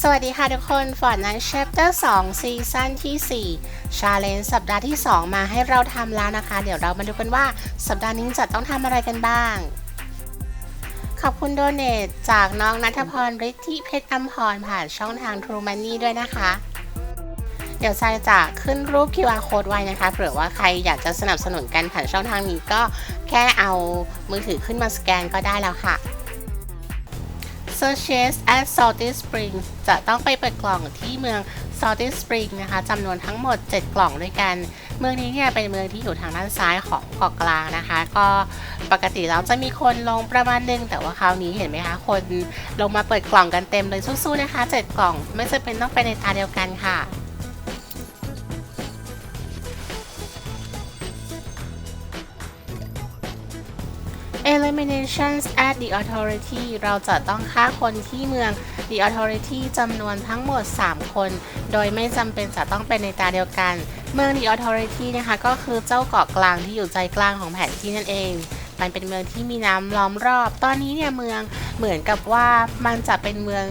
สวัสดีค่ะทุกคน Fortnite Chapter 2 ซีซั่นที่ 4 Challenge สัปดาห์ที่ 2 มาให้เราทำแล้วนะคะ เดี๋ยวเรามาดูกันว่าสัปดาห์นี้จะต้องทำอะไรกันบ้าง ขอบคุณโดเนทจากน้องนัทพรฤทธิเพชรอัมพรผ่านช่องทาง True Money ด้วยนะคะ เดี๋ยวทรายจะขึ้นรูป QR code ไว้นะคะ เผื่อว่าใครอยากจะสนับสนุนกันผ่านช่องทางนี้ก็แค่เอามือถือขึ้นมาสแกนก็ได้แล้วค่ะ Searches at Salty Springs จะต้องไปเปิดกล่องที่เมือง Salty Springs นะคะจำนวนทั้งหมด 7 กล่องด้วยกัน เมืองนี้เนี่ยเป็นเมืองที่อยู่ทางด้านซ้ายของเกาะกลางนะคะ ก็ปกติแล้วจะมีคนลงประมาณหนึง แต่ว่าคราวนี้เห็นไหมคะ คนลงมาเปิดกล่องกันเต็มเลยสู้ๆนะคะ 7 กล่องไม่จำเป็นต้องไปในตาเดียวกันค่ะ Eliminations at the Authority เราจะต้องฆ่าคนที่เมือง The Authority จำนวนทั้งหมด 3 คน โดยไม่จำเป็นจะต้องเป็นในตาเดียวกัน เมือง The Authority นะคะก็คือเจ้าเกาะกลางที่อยู่ใจกลางของแผนที่นั่นเอง มันเป็นเมืองที่มีน้ำล้อมรอบ ตอนนี้เนี่ยเมืองเหมือนกับว่ามันจะเป็นเมือง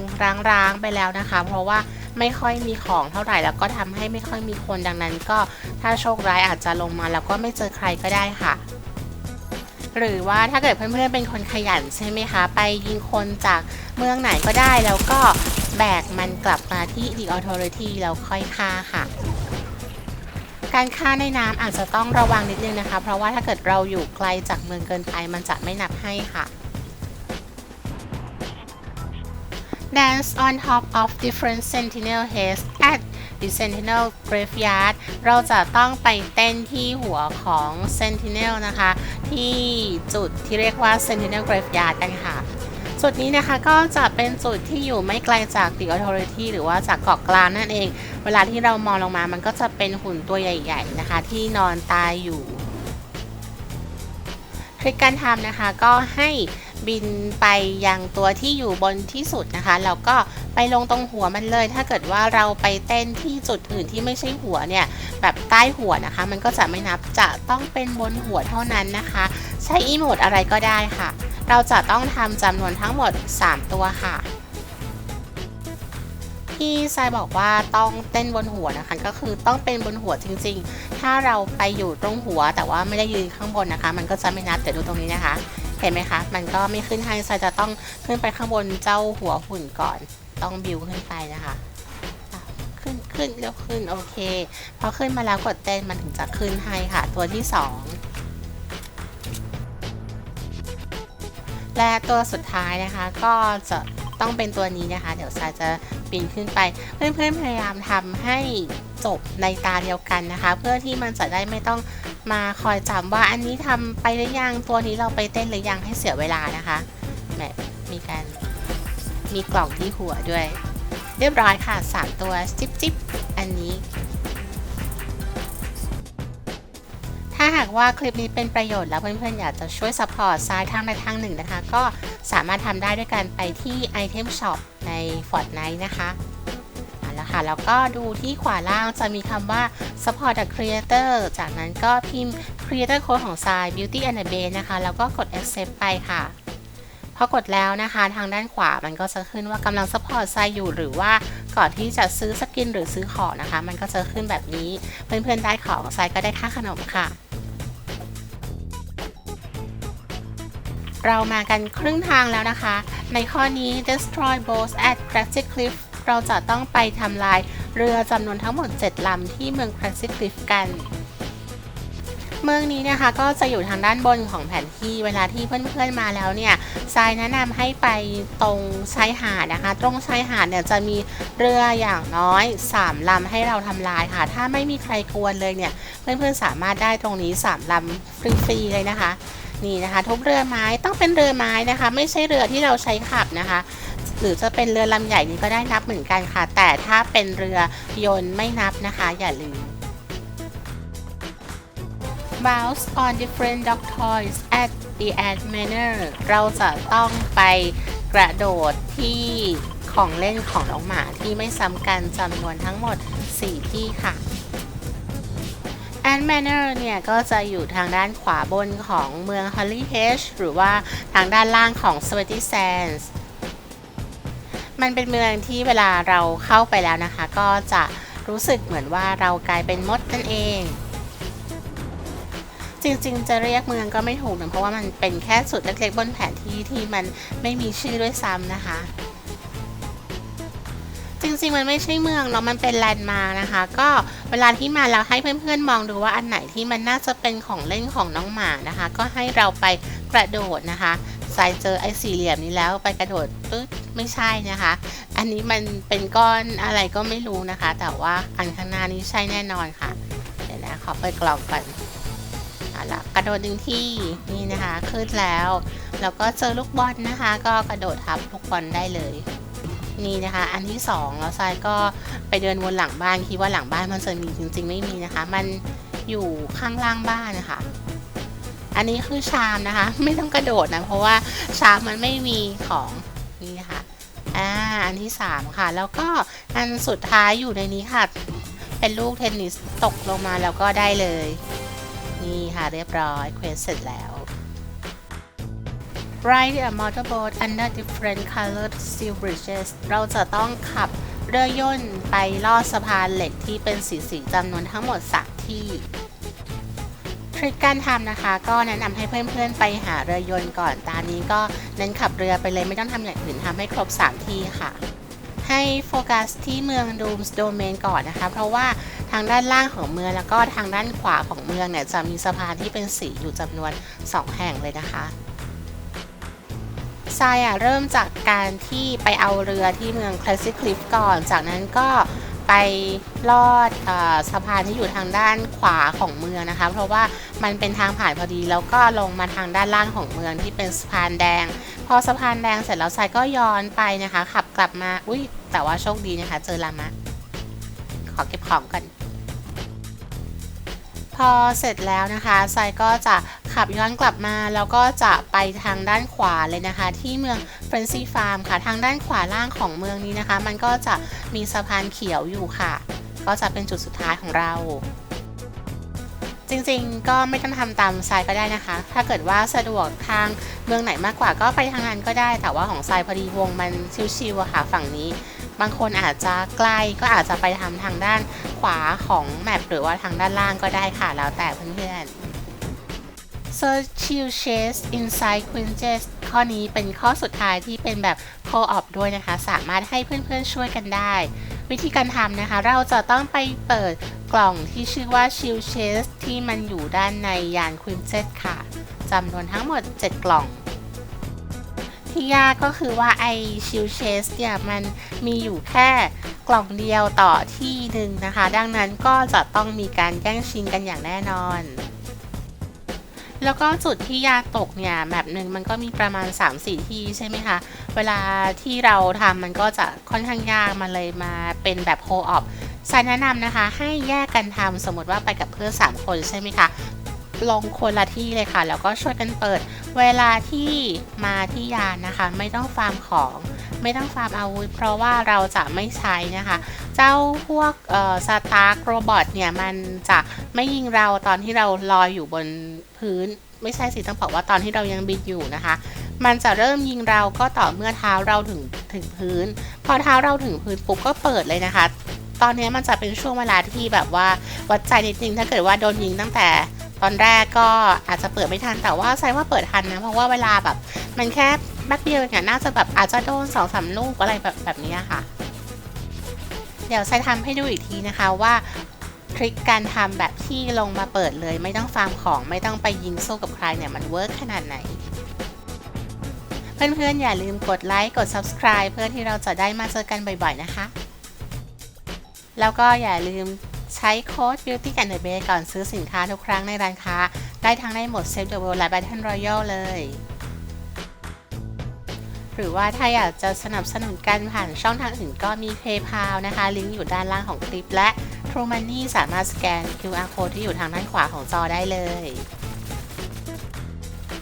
ร้างๆไปแล้วนะคะ เพราะว่าไม่ค่อยมีของเท่าไหร่แล้วก็ทำให้ไม่ค่อยมีคนดังนั้น ก็ถ้าโชคร้ายอาจจะลงมาแล้วก็ไม่เจอใครก็ได้ค่ะ หรือว่าถ้าเกิดเพื่อนๆเป็นคนขยันใช่ไหมคะ ไปยิงคนจากเมืองไหนก็ได้แล้วก็แบกมันกลับมาที่ The Authority แล้วค่อยฆ่าค่ะ การฆ่าในน้ำอาจจะต้องระวังนิดนึงนะคะ เพราะว่าถ้าเกิดเราอยู่ไกลจากเมืองเกินไปมันจะไม่นับให้ค่ะ Dance on top of different sentinel heads at the sentinel graveyard เราจะต้องไปเต้นที่หัวของ sentinel นะคะ ที่จุดที่เรียกว่า sentinel graveyard กันค่ะ จุดนี้นะคะก็จะเป็นจุดที่อยู่ไม่ไกลจาก the authority หรือว่าจากเกาะกลางนั่นเอง เวลาที่เรามองลงมามันก็จะเป็นหุ่นตัวใหญ่ๆนะคะ ที่นอนตายอยู่ทริคการทำนะคะก็ให้ บินไปยังตัวที่อยู่บนที่สุดนะคะแล้วก็ไปลงตรงหัวมันเลย ถ้าเกิดว่าเราไปเต้นที่จุดอื่นที่ไม่ใช่หัวเนี่ย แบบใต้หัวนะคะ มันก็จะไม่นับจะต้องเป็นบนหัวเท่านั้นนะคะ ใช้อีโมดอะไรก็ได้ค่ะ เราจะต้องทำจำนวนทั้งหมด 3 ตัวค่ะที่ทรายบอกว่าต้องเต้นบนหัวนะคะ ก็คือต้องเป็นบนหัวจริง ๆ ถ้าเราไปอยู่ตรงหัวแต่ว่าไม่ได้ยืนข้างบนนะคะ มันก็จะไม่นับเดี๋ยวดูตรงนี้นะคะ เห็นไหมคะ มันก็ไม่ขึ้นให้ทรายจะต้องขึ้นไปข้างบนเจ้าหัวหุ่นก่อน ต้องบิวขึ้นไปนะคะขึ้นขึ้นแล้วขึ้นโอเค พอขึ้นมาแล้วกดเต้นมันถึงจะขึ้นให้ค่ะ ตัวที่สองและตัวสุดท้ายนะคะก็จะต้องเป็นตัวนี้นะคะ เดี๋ยวทรายจะปีนขึ้นไป เพื่อนๆพยายามทำให้จบในตาเดียวกันนะคะ เพื่อที่มันจะได้ไม่ต้อง มาคอยจำว่าอันนี้ทำไปหรือยังตัวนี้เราไปเต้นหรือยังให้เสียเวลานะคะแบบมีการมีกล่องที่หัวด้วย เรียบร้อยค่ะ 3 ตัวจิ๊บจิ๊บอันนี้ ถ้าหากว่าคลิปนี้เป็นประโยชน์แล้วเพื่อนๆ อยากจะช่วยซัพพอร์ตซ้ายทางใดทางหนึ่งนะคะ ก็สามารถทำได้ด้วยการไปที่ Item Shop ใน Fortnite นะคะ ค่ะ แล้วก็ดูที่ขวาล่างจะมีคำว่า support the creator จากนั้นก็พิมพ์ creator code ของทราย beauty and the base นะคะ แล้วก็กด accept ไปค่ะพอกดแล้วนะคะทางด้านขวามันก็จะขึ้นว่ากำลัง support ทรายอยู่หรือว่าก่อนที่จะซื้อสกินหรือซื้อของนะคะ มันก็จะขึ้นแบบนี้เพื่อนๆได้ของทรายก็ได้ค่าขนมค่ะ เรามากันครึ่งทางแล้วนะคะ ในข้อนี้ destroy boats at Crazy Cliff เราจะต้องไปทำลายเรือจำนวนทั้งหมด 7ลำที่เมือง Crazy Cliff กัน เมืองนี้นะคะก็จะอยู่ทางด้านบนของแผนที่เวลาที่เพื่อนๆมาแล้วเนี่ยทรายแนะนำให้ไปตรงชายหาดนะคะ ตรงชายหาดเนี่ยจะมีเรืออย่างน้อย 3ลำให้เราทำลายค่ะ ถ้าไม่มีใครกวนเลยเนี่ยเพื่อนๆสามารถได้ตรงนี้3ลำฟรีๆเลยนะคะนี่นะคะทุบเรือไม้ต้องเป็นเรือไม้นะคะ ไม่ใช่เรือที่เราใช้ขับนะคะ หรือจะเป็นเรือลำใหญ่นี้ก็ได้นับเหมือนกันค่ะ แต่ถ้าเป็นเรือยนต์ไม่นับนะคะ อย่าลืม Bounce on different dog toys at the ad manor เราจะต้องไปกระโดดที่ของเล่นของน้องหมาที่ไม่ซ้ำกันจำนวนทั้งหมด 4 ที่ค่ะ a n Manor เนี่ย ก็จะอยู่ทางด้านขวาบนของเมือง Holly Hedge หรือว่าทางด้านล่างของ Sweaty Sands มันเป็นเมืองที่เวลาเราเข้าไปแล้วนะคะ ก็จะรู้สึกเหมือนว่าเรากลายเป็นมดนั่นเอง จริงๆ จะเรียกเมืองก็ไม่ถูกนะเพราะว่ามันเป็นแค่สุดเล็กๆบนแผนที่ที่มันไม่มีชื่อด้วยซ้ำนะคะ จริงๆมันไม่ใช่เมืองเนาะมันเป็นแลนด์มาร์กนะคะ ก็เวลาที่มาเราให้เพื่อนๆมองดูว่าอันไหนที่มันน่าจะเป็นของเล่นของน้องหมานะคะ ก็ให้เราไปกระโดดนะคะ สายเจอไอ้สี่เหลี่ยมนี้แล้วไปกระโดดปึ๊ดไม่ใช่นะคะ อันนี้มันเป็นก้อนอะไรก็ไม่รู้นะคะ แต่ว่าอันข้างหน้านี้ใช่แน่นอนค่ะ เดี๋ยวนะขอเปิดกล่องก่อนเอาละกระโดดหนึ่งที่นี่นะคะขึ้นแล้ว แล้วก็เจอลูกบอลนะคะ ก็กระโดดทับลูกบอลได้เลยนี่นะคะ อันที่สองแล้วทรายก็ไปเดินวนหลังบ้านคิดว่าหลังบ้านมันจะมีจริง ๆ ไม่มีนะคะ มันอยู่ข้างล่างบ้านนะคะ อันนี้คือชามนะคะ ไม่ต้องกระโดดนะ เพราะว่าชามมันไม่มีของนี่นะคะอ่าอันที่สามค่ะ แล้วก็อันสุดท้ายอยู่ในนี้ค่ะ เป็นลูกเทนนิสตกลงมาแล้วก็ได้เลย นี่ค่ะเรียบร้อยเควสเสร็จแล้ว Ride a motorboat under different colored steel bridges เราจะต้องขับเรือยนต์ไปลอดสะพานเหล็กที่เป็นสีสีจำนวนทั้งหมดสามที่ ริคการทำนะคะ ก็แนะนำให้เพื่อนๆไปหาเรือยนต์ก่อนตอนนี้ก็เน้นขับเรือไปเลยไม่ต้องทำอย่างอื่นทำให้ครบ 3 ที่ค่ะ ให้โฟกัสที่เมืองดูมส์โดเมนก่อนนะคะ เพราะว่าทางด้านล่างของเมืองแล้วก็ทางด้านขวาของเมืองเนี่ยจะมีสะพานที่เป็นสีอยู่จำนวน 2 แห่งเลยนะคะทรายอะเริ่มจากการที่ไปเอาเรือที่เมืองคลาสสิคคลิฟก่อน จากนั้นก็ ไปลอดออสะพานที่อยู่ทางด้านขวาของเมืองนะคะ เพราะว่ามันเป็นทางผ่านพอดี แล้วก็ลงมาทางด้านล่างของเมืองที่เป็นสะพานแดง พอสะพานแดงเสร็จแล้วทรายก็ย้อนไปนะคะ ขับกลับมา อุ้ยแต่ว่าโชคดีนะคะ เจอลามะ ขอเก็บของก่อนพอเสร็จแล้วนะคะทรายก็จะ ขับย้อนกลับมาแล้วก็จะไปทางด้านขวาเลยนะคะ ที่เมืองเฟรนซี่ฟาร์มค่ะ ทางด้านขวาล่างของเมืองนี้นะคะ มันก็จะมีสะพานเขียวอยู่ค่ะ ก็จะเป็นจุดสุดท้ายของเรา จริงๆก็ไม่ต้องทำตามทรายก็ได้นะคะ ถ้าเกิดว่าสะดวกทางเมืองไหนมากกว่าก็ไปทางนั้นก็ได้ แต่ว่าของทรายพอดีวงมันชิวๆอะค่ะฝั่งนี้บางคนอาจจะใกล้ก็อาจจะไปทำทางด้านขวาของแมปหรือว่าทางด้านล่างก็ได้ค่ะ แล้วแต่เพื่อนๆ Search Chill Chase Inside Quinces ข้อนี้เป็นข้อสุดท้ายที่เป็นแบบ Co-op ด้วยนะคะ สามารถให้เพื่อนๆช่วยกันได้ วิธีการทำนะคะ เราจะต้องไปเปิดกล่องที่ชื่อว่า Chill Chase ที่มันอยู่ด้านในยาน Quinces ค่ะจำนวนทั้งหมด 7 กล่องที่ยากก็คือว่าไอชิลเชสเนี่ยมันมีอยู่แค่กล่องเดียวต่อที่หนึ่งนะคะ ดังนั้นก็จะต้องมีการแย่งชิงกันอย่างแน่นอน แล้วก็จุดที่ยาตกเนี่ยแบบหนึ่งมันก็มีประมาณ 3-4 ที่ใช่ไหมคะ เวลาที่เราทำมันก็จะค่อนข้างยากมาเลยมาเป็นแบบโฮออฟสายแนะนำนะคะให้แยกกันทำสมมติว่าไปกับเพื่อน 3 คนใช่ไหมคะลงคนละที่เลยค่ะ แล้วก็ช่วยกันเปิด เวลาที่มาที่ยานนะคะ ไม่ต้องฟาร์มของ ไม่ต้องฟาร์มอาวุธ เพราะว่าเราจะไม่ใช้นะคะ เจ้าพวกเอ่อสตาร์กโรบอทเนี่ย มันจะไม่ยิงเราตอนที่เราลอยอยู่บนพื้น ไม่ใช่สิต้องบอกว่าตอนที่เรายังบินอยู่นะคะ มันจะเริ่มยิงเราก็ต่อเมื่อเท้าเราถึงถึงพื้น พอเท้าเราถึงพื้นปุ๊บก็เปิดเลยนะคะ ตอนนี้มันจะเป็นช่วงเวลาที่แบบว่าวัดใจนิดนึงถ้าเกิดว่าโดนยิงตั้งแต่ตอนแรกก็อาจจะเปิดไม่ทันแต่ว่าใช่ว่าเปิดทันนะเพราะว่าเวลาแบบ มันแค่แป๊บเดียวเนี่ยน่าจะแบบอาจจะโดนสองสามลูกอะไรแบบแบบนี้ค่ะ เดี๋ยวใช้ทำให้ดูอีกทีนะคะว่าทริคการทำแบบที่ลงมาเปิดเลย ไม่ต้องฟาร์มของไม่ต้องไปยิงสู้กับใครเนี่ยมันเวิร์กขนาดไหน เพื่อนๆ อย่าลืมกดไลค์กด subscribe เพื่อที่เราจะได้มาเจอกันบ่อยๆนะคะ แล้วก็อย่าลืมใช้โค้ด Beauty and the Bay ก่อนซื้อสินค้าทุกครั้งในร้านค้า ได้ทั้งในหมด Save the World และ Battle Royale เลย รือว่าถ้าอยากจะสนับสนุนกันผ่านช่องทางอื่นก็มี PayPal นะคะ ลิงก์อยู่ด้านล่างของคลิปและ True Money สามารถสแกน QR code ที่อยู่ทางด้านขวาของจอได้เลย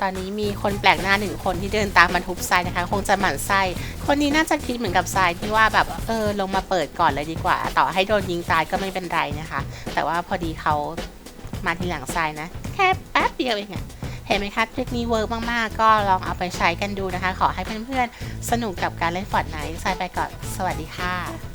ตอนนี้มีคนแปลกหน้าหนึ่งคนที่เดินตามมาทุบทรายนะคะ คงจะหมั่นไส้คนนี้น่าจะคิดเหมือนกับทรายที่ว่าแบบเออลงมาเปิดก่อนเลยดีกว่า ต่อให้โดนยิงตายก็ไม่เป็นไรนะคะ แต่ว่าพอดีเขามาทีหลังทรายนะ แค่แป๊บเดียวเองอะ เห็นไหมคะทริคนี้เวิร์กมาก ๆ ก็ลองเอาไปใช้กันดูนะคะ ขอให้เพื่อน ๆ สนุกกับการเล่น Fortnite สายไปก่อน สวัสดีค่ะ